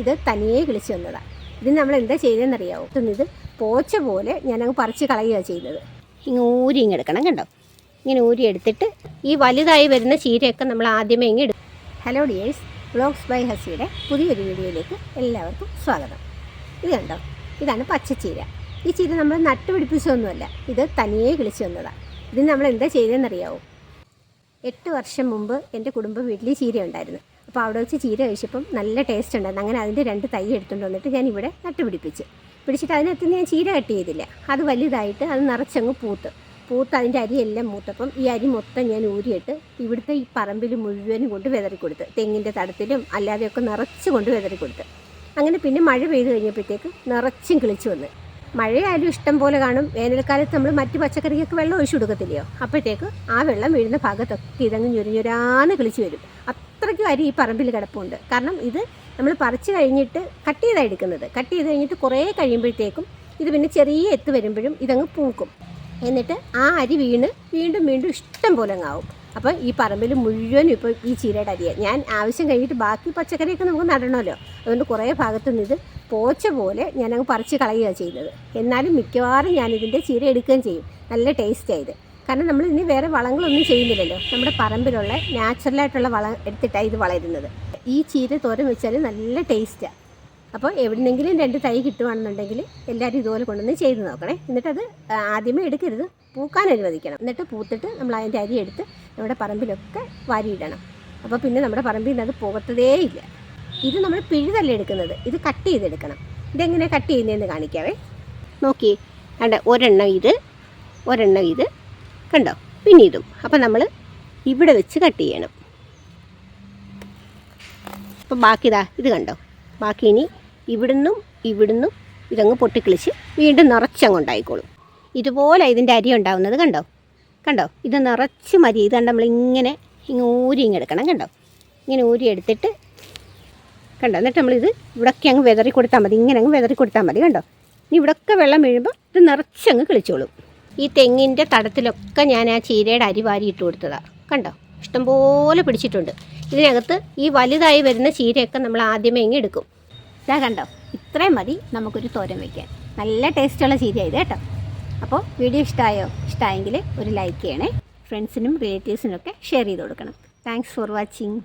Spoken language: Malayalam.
ഇത് തനിയെ കിളിച്ച് വന്നതാണ് ഇതിന് നമ്മൾ എന്താ ചെയ്തതെന്നറിയാവോ? ഇത് പോച്ച പോലെ ഞാനങ്ങ് പറിച്ച് കളയുകയാണ് ചെയ്യുന്നത്. ഇങ്ങനെ ഊരി ഇങ്ങ് എടുക്കണം കണ്ടോ? ഇങ്ങനെ ഊരി എടുത്തിട്ട് ഈ വലുതായി വരുന്ന ചീരയൊക്കെ നമ്മൾ ആദ്യമേ ഇങ്ങ് എടുക്കും ഹലോ ഡിയേഴ്സ് ബ്ലോഗ്സ് ബൈ ഹസിയുടെ പുതിയൊരു വീഡിയോയിലേക്ക് എല്ലാവർക്കും സ്വാഗതം. ഇത് കണ്ടോ? ഇതാണ് പച്ചച്ചീര. ഈ ചീര നമ്മൾ നട്ടുപിടിപ്പിച്ചതൊന്നുമല്ല ഇത് തനിയെ കിളിച്ച് വന്നതാണ് ഇതിന് നമ്മൾ എന്താ ചെയ്തതെന്നറിയാവോ? എട്ട് വർഷം മുമ്പ് എന്റെ കുടുംബ വീട്ടിൽ ചീര ഉണ്ടായിരുന്നു അപ്പോൾ അവിടെ വെച്ച് ചീര കഴിച്ചപ്പം നല്ല ടേസ്റ്റ് ഉണ്ടായിരുന്നു. അങ്ങനെ അതിന്റെ രണ്ട് തൈ എടുത്തുകൊണ്ട് വന്നിട്ട് ഞാൻ ഇവിടെ നട്ടുപിടിപ്പിച്ച്. പിടിച്ചിട്ട് അതിനകത്ത് ഞാൻ ചീര കട്ട് ചെയ്തില്ല. അത് വലുതായിട്ട് അത് നിറച്ചങ്ങ് പൂത്ത്. പൂത്ത് അതിന്റെ അരിയെല്ലാം മൂത്തപ്പം ഈ അരി മൊത്തം ഞാൻ ഊരിയിട്ട് ഇവിടുത്തെ ഈ പറമ്പിൽ മുഴുവനും കൊണ്ട് വിതറി കൊടുത്ത്. തെങ്ങിന്റെ തടത്തിലും അല്ലാതെയൊക്കെ നിറച്ച് കൊണ്ട് വിതറി കൊടുത്ത്. അങ്ങനെ പിന്നെ മഴ പെയ്ത് കഴിഞ്ഞപ്പോഴത്തേക്ക് നിറച്ചും കിളിച്ചു വന്ന്. മഴയായാലും ഇഷ്ടം പോലെ കാണും. വേനൽക്കാലത്ത് നമ്മൾ മറ്റ് പച്ചക്കറിക്കൊക്കെ വെള്ളം ഒഴിച്ചു കൊടുക്കത്തില്ലയോ? അപ്പോഴത്തേക്ക് ആ വെള്ളം വീഴുന്ന ഭാഗത്തൊക്കെ ഇതങ്ങ് ഞൊരുഞ്ഞൊരാന്ന് കിളിച്ച് വരും. അത്രയ്ക്കും അരി ഈ പറമ്പിൽ കിടപ്പുണ്ട്. കാരണം ഇത് നമ്മൾ പറിച്ച് കഴിഞ്ഞിട്ട് കട്ട് ചെയ്താണ് എടുക്കുന്നത്. കട്ട് ചെയ്ത് കഴിഞ്ഞിട്ട് കുറേ കഴിയുമ്പോഴത്തേക്കും ഇത് പിന്നെ ചെറിയ എത്ത് വരുമ്പോഴും ഇതങ്ങ് പൂക്കും. എന്നിട്ട് ആ അരി വീണ് വീണ്ടും വീണ്ടും ഇഷ്ടം പോലെ അങ്ങാവും അപ്പം അപ്പോൾ ഈ പറമ്പിൽ മുഴുവൻ ഇപ്പോൾ ഈ ചീരയുടെ അരിയാണ് ഞാൻ ആവശ്യം കഴിഞ്ഞിട്ട് ബാക്കി പച്ചക്കറിയൊക്കെ നമുക്ക് നടണമല്ലോ. അതുകൊണ്ട് കുറേ ഭാഗത്തു നിന്ന് ഇത് പോച്ച പോലെ ഞാനങ്ങ് പറിച്ച് കളയുകയാണ് ചെയ്യുന്നത്. എന്നാലും മിക്കവാറും ഞാനിതിന്റെ ചീര എടുക്കുകയും ചെയ്യും. നല്ല ടേസ്റ്റായത് കാരണം നമ്മൾ ഇനി വേറെ വളങ്ങളൊന്നും ചെയ്യുന്നില്ലല്ലോ. നമ്മുടെ പറമ്പിലുള്ള നാച്ചുറലായിട്ടുള്ള വളം എടുത്തിട്ടാണ് ഇത് വളരുന്നത്. ഈ ചീര തോരൻ വെച്ചാൽ നല്ല ടേസ്റ്റാണ് അപ്പോൾ എവിടെന്നെങ്കിലും രണ്ട് തൈ കിട്ടുവാണെന്നുണ്ടെങ്കിൽ എല്ലാവരും ഇതുപോലെ കൊണ്ടുവന്ന് ചെയ്ത് നോക്കണേ. എന്നിട്ടത് ആദ്യമേ എടുക്കരുത്. പൂക്കാൻ അനുവദിക്കണം. എന്നിട്ട് പൂത്തിട്ട് നമ്മൾ അതിന്റെ അരി എടുത്ത് നമ്മുടെ പറമ്പിലൊക്കെ വാരിയിടണം. അപ്പോൾ പിന്നെ നമ്മുടെ പറമ്പിൽ നിന്ന് അത് പോകത്തതേ ഇല്ല. ഇത് നമ്മൾ പിഴുതല്ല എടുക്കുന്നത്. ഇത് കട്ട് ചെയ്തെടുക്കണം. ഇതെങ്ങനെ കട്ട് ചെയ്യുന്നതെന്ന് കാണിക്കാവേ. നോക്കി കണ്ട? ഒരെണ്ണം ഇത് ഒരെണ്ണം ഇത്. കണ്ടോ? പിന്നെ ഇതും അപ്പം നമ്മൾ ഇവിടെ വെച്ച് കട്ട് ചെയ്യണം. അപ്പം ബാക്കി ഇതാ ഇത് കണ്ടോ? ബാക്കി ഇനി ഇവിടുന്നും ഇവിടുന്നും ഇതങ്ങ് പൊട്ടിക്കിളിച്ച് വീണ്ടും നിറച്ചങ്ങുണ്ടായിക്കോളും. ഇതുപോലെ ഇതിന്റെ അരി ഉണ്ടാവുന്നത് കണ്ടോ? കണ്ടോ? ഇത് നിറച്ച് മതി. ഇത് കണ്ട് നമ്മളിങ്ങനെ ഇങ്ങനെ ഊരി ഇങ്ങെടുക്കണം കണ്ടോ? ഇങ്ങനെ ഊരി എടുത്തിട്ട് കണ്ടോ? എന്നിട്ട് നമ്മളിത് ഇവിടൊക്കെ അങ്ങ് വിതറി കൊടുത്താൽ മതി. ഇങ്ങനെ അങ്ങ് വിതറി കൊടുത്താൽ മതി കണ്ടോ? ഇനി ഇവിടൊക്കെ വെള്ളം വീഴുമ്പോൾ ഇത് നിറച്ചങ്ങ് കിളിച്ചോളും. ഈ തെങ്ങിന്റെ തടത്തിലൊക്കെ ഞാൻ ആ ചീരയുടെ അരി വാരി ഇട്ട് കൊടുത്തതാണ് കണ്ടോ? ഇഷ്ടംപോലെ പിടിച്ചിട്ടുണ്ട്. ഇതിനകത്ത് ഈ വലുതായി വരുന്ന ചീരയൊക്കെ നമ്മൾ ആദ്യമേ ഇങ്ങ് എടുക്കും. ഇതാ കണ്ടോ? ഇത്രയും മതി നമുക്കൊരു തോരൻ വയ്ക്കാൻ നല്ല ടേസ്റ്റുള്ള ചീര ഇത് കേട്ടോ. അപ്പോൾ വീഡിയോ ഇഷ്ടമായോ? ഇഷ്ടമായെങ്കിൽ ഒരു ലൈക്ക് ചെയ്യണേ. ഫ്രണ്ട്സിനും റിലേറ്റീവ്സിനും ഒക്കെ ഷെയർ ചെയ്ത് കൊടുക്കണം. Thanks for watching